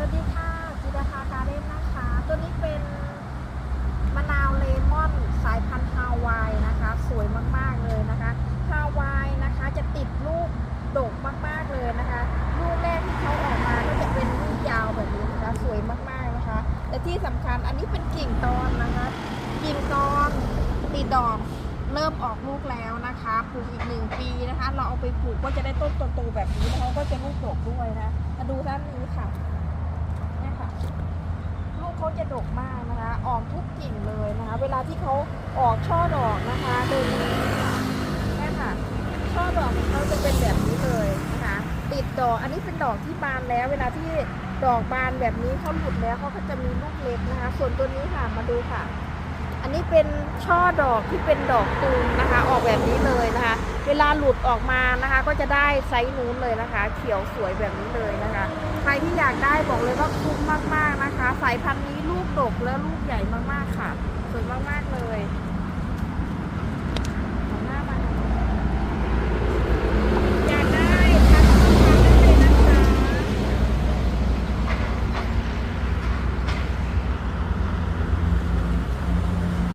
วัสดีค่ะจิดาภาการเล่นนะคะ ตัวนี้เป็นมะนาวเลมอนสายพันธุ์ฮาวายนะคะ สวยมากๆเลยนะคะฮาวายนะคะจะติดลูกดกมากๆเลยนะคะลูกแรกที่เขาออกมาก็จะเป็นลูกยาวแบบนี้นะคะสวยมากๆนะคะแต่ที่สำคัญอันนี้เป็นกิ่งตอนนะคะ กิ่งตอนติดดอกเริ่มออกลูกแล้วนะคะปลูกอีกหนึ่งปีนะคะ เราเอาไปปลูกก็จะได้ต้นโตๆแบบนี้นะคะก็จะลูกดกด้วยนะมาดูด้านนี้ค่ะ เขาจะดกมากนะคะ ออกทุกกิ่งเลยนะคะ เวลาที่เขาออกช่อดอกนะคะดยเนี่ค่ะ ช่อดอกของเขาจะเป็นแบบนี้เลยนะคะติดดอก อันนี้เป็นดอกที่บานแล้ว เวลาที่ดอกบานแบบนี้เขาหลุดแล้วเขาก็จะมีลูกเล็กนะคะ ส่วนตัวนี้ค่ะมาดูค่ะ อันนี้เป็นช่อดอกที่เป็นดอกตูมนะคะ ออกแบบนี้เลยนะคะ เวลาหลุดออกมานะคะ ก็จะได้ไซส์นู้นเลยนะคะ เขียวสวยแบบนี้เลยนะคะ รที่อยากได้บอกเลยว่าคุ้มมากๆนะคะ สายพันธุ์นี้ลูกดกและลูกใหญ่มากๆค่ะ สวยมากๆเลย